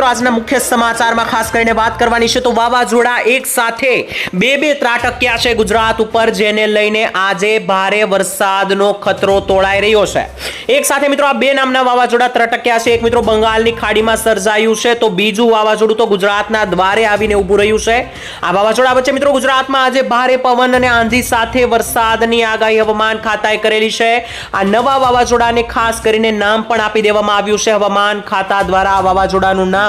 મિત્રો, આજના મુખ્ય સમાચારમાં ખાસ કરીને વાત કરવાની છે તો વાવાઝોડા એક સાથે બે બે ત્રાટક્યા છે ગુજરાત ઉપર, જેને લઈને આજે ભારે વરસાદનો ખતરો તોળાઈ રહ્યો છે. એક સાથે મિત્રો, આ બે નામના વાવાઝોડા ત્રાટક્યા છે. એક મિત્રો, બંગાળની ખાડીમાં સર્જાયું છે તો બીજું વાવાઝોડું તો ગુજરાતના દ્વારે આવીને ઊભું રહ્યું છે. આ વાવાઝોડા વચ્ચે મિત્રો, ગુજરાતમાં આજે ભારે પવન અને આંધી સાથે વરસાદની આગાહી હવામાન ખાતાએ કરેલી છે. આ નવા વાવાઝોડાને ખાસ કરીને નામ પણ આપી દેવામાં આવ્યું છે. હવામાન ખાતા દ્વારા વાવાઝોડાનું નામ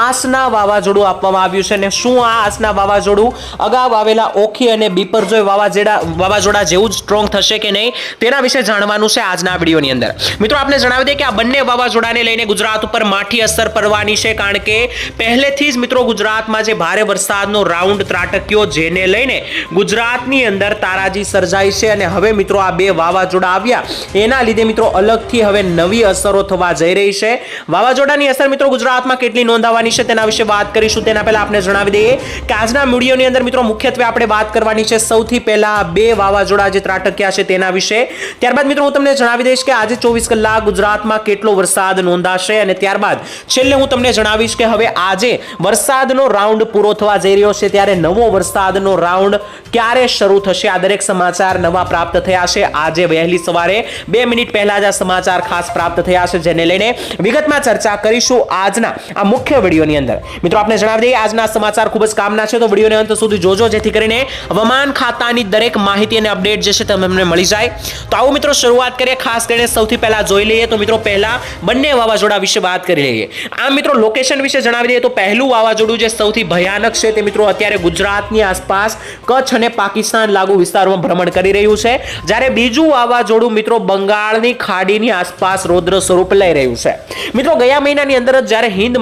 આસના વાવાઝોડું આપવામાં આવ્યું છે અને શું આ આસના વાવાઝોડું અગાઉ આવેલા ઓખી અને બીપરજોય વાવાઝોડા વાવાઝોડા જેવું જ સ્ટ્રોંગ થશે કે નહીં તેના વિશે જાણવાનું છે આજના વિડીયોની અંદર. મિત્રો આપણે જણાવી દઈએ કે આ બંને વાવાઝોડાને લઈને ગુજરાત ઉપર માઠી અસર પડવાની છે કારણ કે પહેલેથી જ મિત્રો ગુજરાતમાં જે ભારે વરસાદનો રાઉન્ડ ત્રાટક્યો જેને લઈને ગુજરાતની અંદર તારાજી સર્જાઈ છે અને હવે મિત્રો આ બે વાવાઝોડા આવ્યા. એના લીધે મિત્રો અલગથી હવે નવી અસરો થવા જઈ રહી છે. વાવાઝોડાની અસર મિત્રો ગુજરાતમાં કેટલી નોંધાવાની છે, તેના વિશે વાત કરીશું. તેના પહેલા આપણે જણાવી દઈએ કે આજના વિડીયોની અંદર મિત્રો મુખ્યત્વે આપણે વાત કરવાની છે સૌથી પહેલા બે વાવાઝોડા જે ત્રાટક્યા છે તેના વિશે. ત્યારબાદ મિત્રો હું તમને જણાવી દઈશ કે આજે ચોવીસ કલાક ગુજરાતમાં કેટલો વરસાદ નોંધાશે અને ત્યારબાદ છેલ્લે હું તમને જણાવીશ કે હવે આજે વરસાદનો રાઉન્ડ પૂરો થવા જઈ રહ્યો છે, ત્યારે નવો વરસાદનો રાઉન્ડ ક્યારે શરૂ થશે? આ દરેક સમાચાર નવા પ્રાપ્ત થયા છે. આજે વહેલી સવારે બે મિનિટ પહેલા જ આ સમાચાર ખાસ પ્રાપ્ત થયા છે, જેને લઈને વિગતમાં ચર્ચા કરીશું. આજના આ મુખ્ય વિડીયોની અંદર. મિત્રો આપણે જણાવી દઈએ, આજના સમાચાર ખૂબ જ કામના છે, તો વિડીયોને અંત સુધી જોજો, જેથી કરીને હવામાન ખાતાની દરેક માહિતી અને અપડેટ જે છે તમને મળી જાય. તો આવો મિત્રો, શરૂઆત કરીએ. ખાસ કરીને સૌથી પહેલાં જોઈ લઈએ, તો મિત્રો, પહેલાં બંને વાવાઝોડા વિશે વાત કરી લઈએ. આમ મિત્રો લોકેશન વિશે જણાવી દઈએ, તો પહેલું વાવાઝોડું જે સૌથી ભયાનક છે તે મિત્રો, અત્યારે ગુજરાતની આસપાસ કચ્છ અને પાકિસ્તાન લાગુ વિસ્તારમાં ભ્રમણ કરી રહ્યું છે. જ્યારે બીજું વાવાઝોડું મિત્રો, બંગાળની ખાડીની આસપાસ રૌદ્ર સ્વરૂપ લઈ રહ્યું છે. મિત્રો, ગયા મહિનાની અંદર જ જ્યારે હિન્દ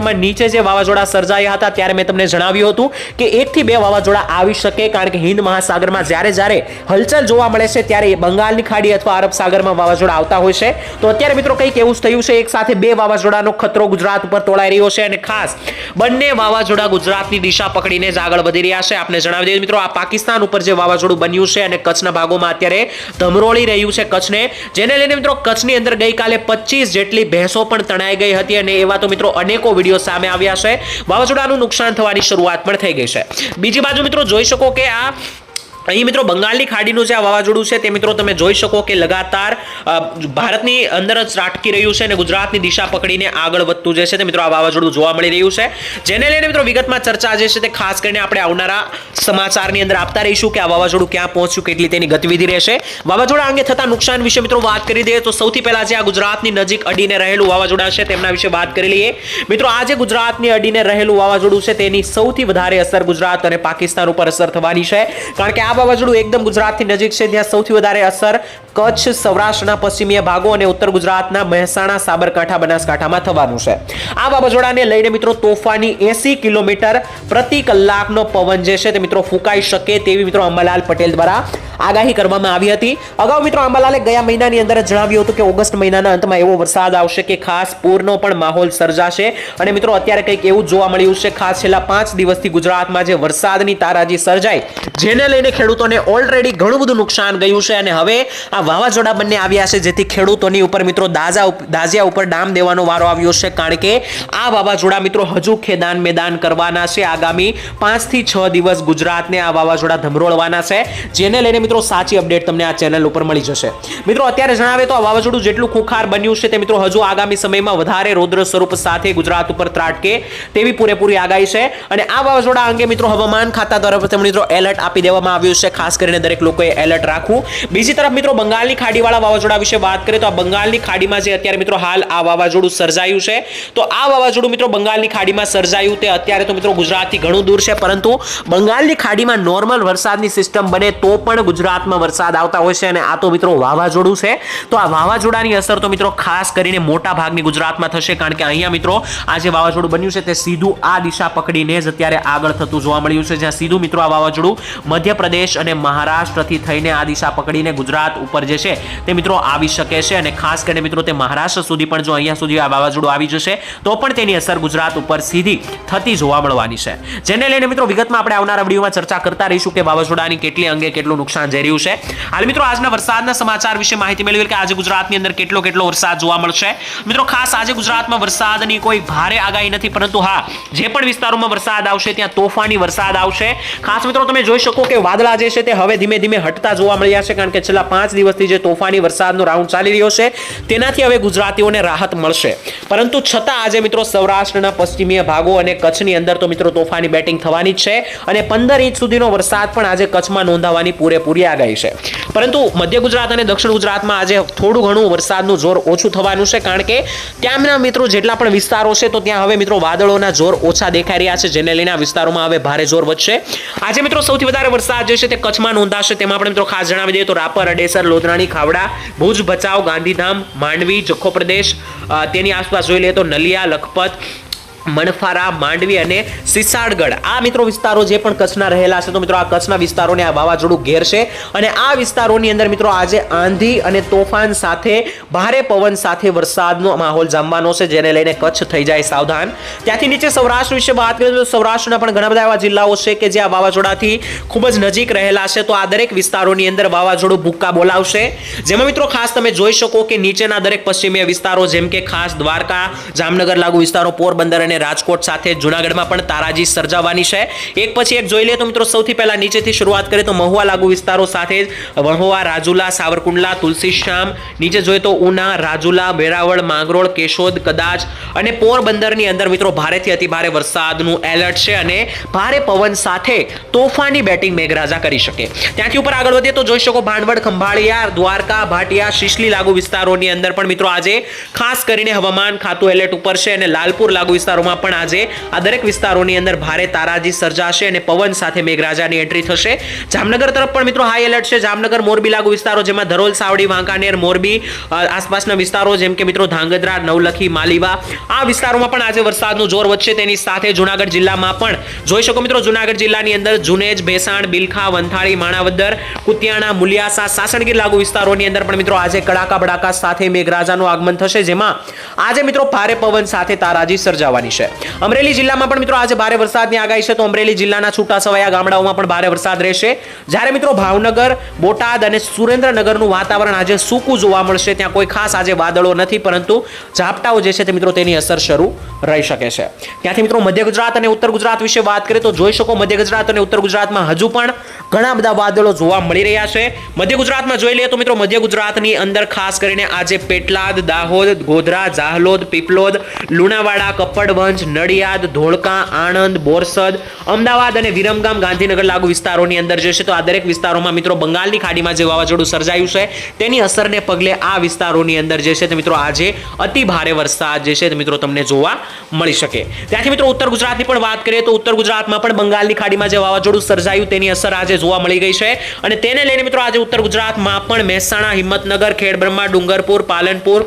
મહાસાગરમાં નીચે જે વાવાઝોડા સર્જાયા હતા ત્યારે મેં તમને જણાવ્યું હતું કે એકથી બે વાવાઝોડા આવી શકે કારણ કે હિન્દ મહાસાગરમાં જ્યારે જ્યારે હલચલ જોવા મળે છે ત્યારે બંગાળની ખાડી અથવા અરબ સાગરમાં વાવાઝોડા આવતા હોય છે. તો અત્યારે મિત્રો કંઈક એવું થયું છે. એક સાથે બે વાવાઝોડાનો ખતરો ગુજરાત ઉપર તોળાઈ રહ્યો છે અને ખાસ બંને વાવાઝોડા ગુજરાતની દિશા પકડીને જ આગળ વધી રહ્યા છે. આપણે જણાવી દઈએ મિત્રો, આ પાકિસ્તાન ઉપર જે વાવાઝોડું બન્યું છે અને કચ્છના ભાગોમાં અત્યારે ધમરોળી રહ્યું છે કચ્છને, જેને લઈને મિત્રો કચ્છની અંદર ગઈકાલે પચીસ જેટલી ભેંસો પણ તણાઈ ગઈ હતી અને એવા તો મિત્રો અનેકો વીડિયો સામે આવ્યા છે. વાવાઝોડાનું નુકસાન થવાની શરૂઆત પણ થઈ ગઈ છે. બીજી બાજુ મિત્રો, જોઈ શકો કે આ અહીં મિત્રો બંગાળની ખાડીનું જે આ વાવાઝોડું છે, તે મિત્રો તમે જોઈ શકો કે લગાતાર ભારતની અંદર જ ત્રાટકી રહ્યું છે અને ગુજરાતની દિશા પકડીને આગળ વધતું જે તે મિત્રો આ વાવાઝોડું જોવા મળી રહ્યું છે. જેને લઈને મિત્રો વિગતમાં ચર્ચા જે છે તે ખાસ કરીને આપણે આવનારા સમાચારની અંદર આપતા રહીશું કે આ વાવાઝોડું ક્યાં પહોંચ્યું, કેટલી તેની ગતિવિધિ રહેશે. વાવાઝોડા અંગે થતા નુકસાન વિશે મિત્રો વાત કરી દઈએ તો સૌથી પહેલા જે આ ગુજરાતની નજીક અડીને રહેલું વાવાઝોડા છે, તેમના વિશે વાત કરી લઈએ. મિત્રો આજે ગુજરાતની અડીને રહેલું વાવાઝોડું છે, તેની સૌથી વધારે અસર ગુજરાત અને પાકિસ્તાન ઉપર અસર થવાની છે. કારણ કે આ વાવાઝોડું એકદમ ગુજરાતની નજીક છે. ત્યાં સૌથી વધારે અસર કચ્છ, સૌરાષ્ટ્રના પશ્ચિમીય ભાગો અને ઉત્તર ગુજરાતના મહેસાણા, સાબરકાંઠા, બનાસકાંઠામાં થવાનું છે. આ વાવાઝોડાને લઈને મિત્રો તોફાની એસી કિલોમીટર પ્રતિ કલાકનો પવન જે છે તે મિત્રો ફૂંકાઈ શકે તેવી મિત્રો અંબાલાલ પટેલ દ્વારા આગાહી કરવામાં આવી હતી. અગાઉ મિત્રો અંબાલાલે ગયા મહિનાની અંદર જણાવ્યું હતું કે ઓગસ્ટ મહિનાના અંતમાં એવો વરસાદ આવશે કે ખાસ પૂરનો પણ માહોલ સર્જાશે. અને મિત્રો અત્યારે કંઈક એવું જોવા મળ્યું છે. ખાસ છેલ્લા પાંચ દિવસથી ગુજરાતમાં જે વરસાદની તારાજી સર્જાઈ, જેને લઈને ખેડૂતોને ઓલરેડી ઘણું બધું નુકસાન ગયું છે અને હવે આ વાવાઝોડા બંને આવ્યા છે, જેથી ખેડૂતોની ઉપર મિત્રો દાઝા દાઝિયા ઉપર ડામ દેવાનો વારો આવ્યો છે, કારણ કે આ વાવાઝોડા મિત્રો હજુ ખેદાન મેદાન કરવાના છે. આગામી પાંચથી છ દિવસ ગુજરાતને આ વાવાઝોડા ધમરોળવાના છે. જેને લઈને મિત્રો સાચી અપડેટ તમને આ ચેનલ ઉપર મળી જશે. મિત્રો અત્યારે જણાવે તો આ વાવાઝોડું જેટલું ખુખાર બન્યું છે તે મિત્રો હજુ આગામી સમયમાં વધારે રૌદ્ર સ્વરૂપ સાથે ગુજરાત ઉપર ત્રાટકે તેવી પૂરેપૂરી આગાહી છે. અને આ વાવાઝોડા અંગે મિત્રો હવામાન ખાતા તરફ મિત્રો એલર્ટ આપી દેવામાં આવ્યું છે, ખાસ કરીને દરેક લોકોએ એલર્ટ રાખવું. બીજી તરફ મિત્રો, બંગાળની ખાડીવાળા વાવાઝોડા વિશે વાત કરીએ તો આ બંગાળની ખાડીમાં જે અત્યારે મિત્રો હાલ આ વાવાઝોડું સર્જાયું છે, તો આ વાવાઝોડું મિત્રો બંગાળની ખાડીમાં સર્જાયું તે અત્યારે તો મિત્રો ગુજરાતથી ઘણું દૂર છે, પરંતુ બંગાળની ખાડીમાં નોર્મલ વરસાદની સિસ્ટમ બને તો પણ ગુજરાતમાં વરસાદ આવતા હોય છે અને આ તો મિત્રો વાવાઝોડું છે. તો આ વાવાઝોડાની અસર તો મિત્રો ખાસ કરીને મોટા ભાગની ગુજરાતમાં થશે, કારણ કે અહીંયા મિત્રો આ જે વાવાઝોડું બન્યું છે તે સીધું આ દિશા પકડીને જ અત્યારે આગળ થતું જોવા મળ્યું છે, જ્યાં સીધું મિત્રો આ વાવાઝોડું મધ્યપ્રદેશ અને મહારાષ્ટ્રથી થઈને આ દિશા પકડીને ગુજરાત ઉપર જે છે તે મિત્રો આવી શકે છે અને ખાસ કરીને મિત્રો તે મહારાષ્ટ્ર સુધી પણ જો અહીંયા સુધી આ વાવાઝોડું આવી જશે, તો પણ તેની અસર ગુજરાત ઉપર સીધી થતી જોવા મળવાની છે. જેને લઈને મિત્રો વિગતમાં આપણે આવનારા વિડીયોમાં ચર્ચા કરતા રહીશું કે વાવાઝોડાની કેટલી અંગે કેટલું નુકસાન જઈ રહ્યું છે. હાલ મિત્રો આજના વરસાદના સમાચાર વિશે માહિતી મેળવી કે આજે ગુજરાતની અંદર કેટલો કેટલો વરસાદ જોવા મળશે. મિત્રો ખાસ આજે ગુજરાતમાં વરસાદની કોઈ ભારે આગાહી નથી, પરંતુ હા, જે પણ વિસ્તારોમાં વરસાદ આવશે, ત્યાં તોફાની વરસાદ આવશે. ખાસ મિત્રો તમે જોઈ શકો કે વાદળા જે છે તે હવે ધીમે ધીમે હટતા જોવા મળ્યા છે, કારણ કે છેલ્લા પાંચ દિવસથી જે તોફાની વરસાદનો રાઉન્ડ ચાલી રહ્યો છે, તેનાથી હવે ગુજરાતીઓને રાહત મળશે. પરંતુ છતાં આજે મિત્રો સૌરાષ્ટ્રના પશ્ચિમીય ભાગો અને કચ્છની અંદર તો મિત્રો તોફાની બેટિંગ થવાની જ છે અને પંદર ઇંચ સુધીનો વરસાદ પણ આજે કચ્છમાં નોંધાવાની પૂરેપૂરી આગાહી છે. પરંતુ મધ્ય ગુજરાત અને દક્ષિણ ગુજરાતમાં આજે થોડું ઘણું વરસાદનું જોર ઓછું થવાનું છે, કારણ કે ત્યાંના મિત્રો જેટલા પણ વિસ્તારો છે, તો ત્યાં હવે મિત્રો વાદળોના જોર ઓછા દેખાઈ રહ્યા છે, જેને લઈને આ વિસ્તારોમાં હવે ભારે જોર વધશે. આજે મિત્રો સૌથી વધારે વરસાદ જે છે તે કચ્છમાં નોંધાશે. તેમાં આપણે મિત્રો ખાસ જણાવી દઈએ તો રાપર, અડેસર લોધરાણી ખાવડા, ભુજ, ભચાઉ, ગાંધીધામ, માંડવી, જખો પ્રદેશ તેની આસપાસ જોઈ લઈએ તો નલિયા, લખપત મણફારા, માંડવી અને સિસાડગઢ. આ મિત્રો વિસ્તારો જે પણ કચ્છના રહેલા છે, તો મિત્રો આ કચ્છના વિસ્તારોને આ વાવાઝોડું ઘેરશે અને આ વિસ્તારોની અંદર મિત્રો આજે આંધી અને તોફાન સાથે, ભારે પવન સાથે વરસાદનો માહોલ જામવાનો છે, જેને લઈને કચ્છ થઈ જાય સાવધાન. ત્યાંથી નીચે સૌરાષ્ટ્ર વિશે વાત કરીએ તો સૌરાષ્ટ્રના પણ ઘણા બધા એવા જિલ્લાઓ છે કે જે આ વાવાઝોડાથી ખૂબ જ નજીક રહેલા છે, તો આ દરેક વિસ્તારોની અંદર વાવાઝોડું ભૂક્કા બોલાવશે. જેમાં મિત્રો ખાસ તમે જોઈ શકો કે નીચેના દરેક પશ્ચિમીય વિસ્તારો, જેમ કે ખાસ દ્વારકા, જામનગર લાગુ વિસ્તારો, પોરબંદર અને રાજકોટ સાથે જૂનાગઢમાં પણ તારાજી સર્જાવાની છે. એક પછી એક જોઈ લઈએ તો મિત્રો સૌથી પહેલા નીચેથી શરૂઆત કરીએ તો મહુવા લાગુ વિસ્તારો સાથે જ મહુવા રાજુલા, સાવરકુંડલા તુલસીશ્યામ નીચે જોઈએ તો ઉના, રાજુલા, વેરાવળ, માંગરોળ, કેશોદ, કદાચ અને પોરબંદરની અંદર મિત્રો ભારેથી અતિ ભારે વરસાદનું એલર્ટ છે અને ભારે પવન સાથે તોફાની બેટિંગ મેઘરાજા કરી શકે. ત્યાંથી ઉપર આગળ વધીએ તો જોઈ શકો ભાંડવડ, ખંભાળિયા, દ્વારકા, ભાટિયા, શિશલી લાગુ વિસ્તારોની અંદર પણ મિત્રો આજે ખાસ કરીને હવામાન ખાતું એલર્ટ ઉપર છે અને લાલપુર લાગુ વિસ્તારોમાં પણ આજે આ દરેક વિસ્તારોની અંદર ભારે તારાજી સર્જાશે અને પવન સાથે મેઘરાજાની એન્ટ્રી થશે. જામનગર તરફ પણ મિત્રો હાઈ એલર્ટ છે. જામનગર, મોરબી લાગુ વિસ્તારો જેમાં ધરોલ, સાવડી, વાંકાનેર, મોરબી આસપાસના વિસ્તારો જેમ કે મિત્રો ધાંગધ્રા, નવલખી, માલીવા, આ વિસ્તારોમાં પણ આજે વરસાદનું જોર વધશે. તેની સાથે જુનાગઢ જિલ્લામાં પણ જોઈ શકો મિત્રો જુનાગઢ જિલ્લાની અંદર જુનેજ, ભેસાણ, બિલખા, વંથાળી, માણાવદર, કુતિયાણા, મુલિયાસા, સાસણગીર લાગુ વિસ્તારોની અંદર પણ મિત્રો આજે કડાકા બડાકા સાથે મેઘરાજાનું આગમન થશે, જેમાં આજે મિત્રો ભારે પવન સાથે તારાજી સર્જાવાની છે. અમરેલી જિલ્લામાં પણ મિત્રો આજે ભારે વરસાદની આગાહી છે. તો અમરેલી જિલ્લાના છૂટાછવાયા ગામડાઓમાં પણ ભારે વરસાદ રહેશે. જ્યારે મિત્રો ભાવનગર, બોટાદ અને સુરેન્દ્રનગરનું વાતાવરણ આજે સૂકું જોવા મળશે. ત્યાં કોઈ ખાસ આજે વાદળો નથી, પરંતુ ઝાપટાઓ જે છે તે મિત્રો તેની અસર શરૂ રહી શકે છે. ત્યાંથી મિત્રો મધ્ય ગુજરાત અને ઉત્તર ગુજરાત વિશે વાત કરીએ તો જોઈ શકો મધ્ય ગુજરાત અને ઉત્તર ગુજરાતમાં હજુ પણ ઘણા બધા વાદળો જોવા મળી રહ્યા છે. મધ્ય ગુજરાતમાં જોઈ લઈએ તો મિત્રો મધ્ય ગુજરાતની અંદર ખાસ કરીને આજે પેટલાદ, દાહોદ, ગોધરા જાહલોદ પીપલોદ, લુણાવાડા કપડવંજ નડિયાદ, ધોળકા, આણંદ, બોરસદ, અમદાવાદ અને વિરમગામ ગાંધીનગર લાગુ વિસ્તારોની અંદર જે છે તો આ દરેક વિસ્તારોમાં મિત્રો બંગાળની ખાડીમાં જે વાવાઝોડું સર્જાયું છે, તેની અસરને પગલે આ વિસ્તારોની અંદર જે છે તે મિત્રો આજે અતિ ભારે વરસાદ જે છે તે મિત્રો તમને જોવા મળી શકે. ત્યાંથી મિત્રો ઉત્તર ગુજરાતની પણ વાત કરીએ તો ઉત્તર ગુજરાતમાં પણ બંગાળની ખાડીમાં જે વાવાઝોડું સર્જાયું તેની અસર આજે જોવા મળી ગઈ છે અને તેને લઈને મિત્રો આજે ઉત્તર ગુજરાતમાં પણ મહેસાણા, હિંમતનગર, ખેડબ્રહ્મા, ડુંગરપુર, પાલનપુર,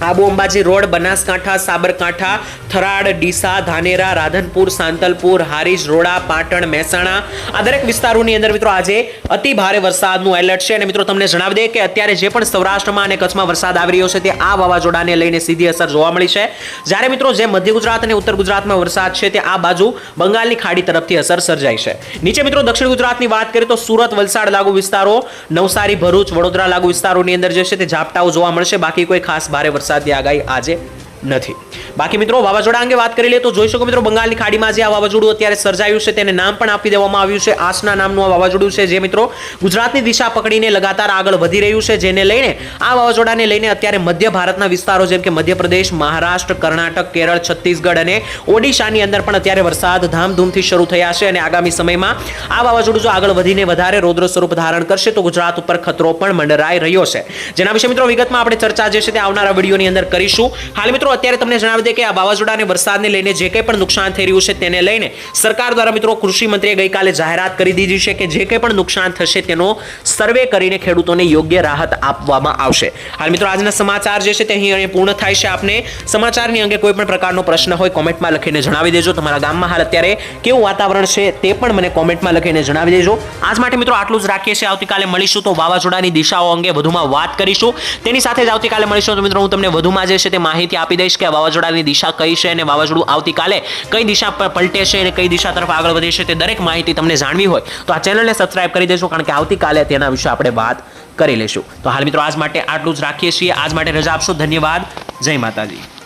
આબુ અંબાજી રોડ, બનાસકાંઠા, સાબરકાંઠા થરાડ, ડીસા, ધાનેરા, રાધનપુર, સાંતલપુર, હારીજ, રોડા, પાટણ, મહેસાણા આ દરેક વિસ્તારોની અંદર મિત્રો આજે અતિ ભારે વરસાદનું એલર્ટ છે. અને મિત્રો તમને જણાવી દઈએ કે અત્યારે જે પણ સૌરાષ્ટ્રમાં અને કચ્છમાં વરસાદ આવી રહ્યો છે તે આ વાવાઝોડાને લઈને સીધી અસર જોવા મળી છે. જ્યારે મિત્રો જે મધ્ય ગુજરાત અને ઉત્તર ગુજરાતમાં વરસાદ છે તે આ બાજુ બંગાળની ખાડી તરફથી અસર સર્જાઈ છે. નીચે મિત્રો દક્ષિણ ગુજરાતની વાત કરીએ તો સુરત, વલસાડ લાગુ વિસ્તારો, નવસારી, ભરૂચ, વડોદરા લાગુ વિસ્તારોની અંદર જે છે તે ઝાપટાઓ જોવા મળશે. બાકી કોઈ ખાસ ભારે વરસાદની આગાહી આજે નથી. બાકી મિત્રો, વાવાઝોડા અંગે વાત કરી લઈએ તો જોઈ શકો મિત્રો, બંગાળની ખાડીમાં જે આ વાવાઝોડું અત્યારે સર્જાયું છે તેને નામ પણ આપી દેવામાં આવ્યું છે. આસના નામનું આ વાવાઝોડું છે જે મિત્રો ગુજરાતની દિશા પકડીને લગાતાર આગળ વધી રહ્યું છે, જેને લઈને આ વાવાઝોડાને લઈને અત્યારે મધ્ય ભારતના વિસ્તારો જેમ કે મધ્યપ્રદેશ, મહારાષ્ટ્ર, કર્ણાટક, કેરળ, છત્તીસગઢ અને ઓડિશાની અંદર પણ અત્યારે વરસાદ ધામધૂમથી શરૂ થયા છે અને આગામી સમયમાં આ વાવાઝોડું જો આગળ વધીને વધારે રૌદ્ર સ્વરૂપ ધારણ કરશે તો ગુજરાત ઉપર ખતરો પણ મંડરાઈ રહ્યો છે. જેના વિશે મિત્રો વિગતમાં આપણે ચર્ચા જે છે તે આવનારા વિડીયોની અંદર કરીશું. હાલ મિત્રો અત્યારે તમને જણાવી દે કે આ વાવાઝોડા અને વરસાદને લઈને જે કંઈ પણ નુકસાન થઈ રહ્યું છે તેને લઈને સરકાર દ્વારા મિત્રો કૃષિ મંત્રીએ ગઈકાલે જાહેરાત કરી દીધી છે કે જે કંઈ પણ નુકસાન થશે તેનો સર્વે કરીને ખેડૂતોને યોગ્ય રાહત આપવામાં આવશે. હાલ મિત્રો, આજના સમાચાર જે છે તે અહીં પૂર્ણ થાય છે. આપને સમાચારની અંગે કોઈ પણ પ્રકારનો પ્રશ્ન હોય કોમેન્ટમાં લખીને જણાવી દેજો. તમારા ગામમાં હાલ અત્યારે કેવું વાતાવરણ છે તે પણ મને કોમેન્ટમાં લખીને જણાવી દેજો. આજ માટે મિત્રો, આટલું જ રાખીએ છીએ. આવતીકાલે મળીશું તો વાવાઝોડાની દિશાઓ અંગે વધુમાં વાત કરીશું. તેની સાથે જ આવતીકાલે મળીશું તો મિત્રો, હું તમને વધુમાં જે છે તે માહિતી આપી જણાવી દઈશ કે વાવાઝોડાની દિશા કઈ છે અને વાવાઝોડું આવતીકાલે કઈ દિશા પર પલટે છે અને કઈ દિશા તરફ આગળ વધે છે તે દરેક માહિતી તમને જાણવી હોય તો આ ચેનલને સબસ્ક્રાઇબ કરી દેશો કારણ કે આવતીકાલે તેના વિશે આપણે વાત કરી લઈશું. તો હાલ મિત્રો આજ માટે આટલું જ રાખીએ છીએ. આજ માટે રજા આપશો. ધન્યવાદ. જય માતાજી.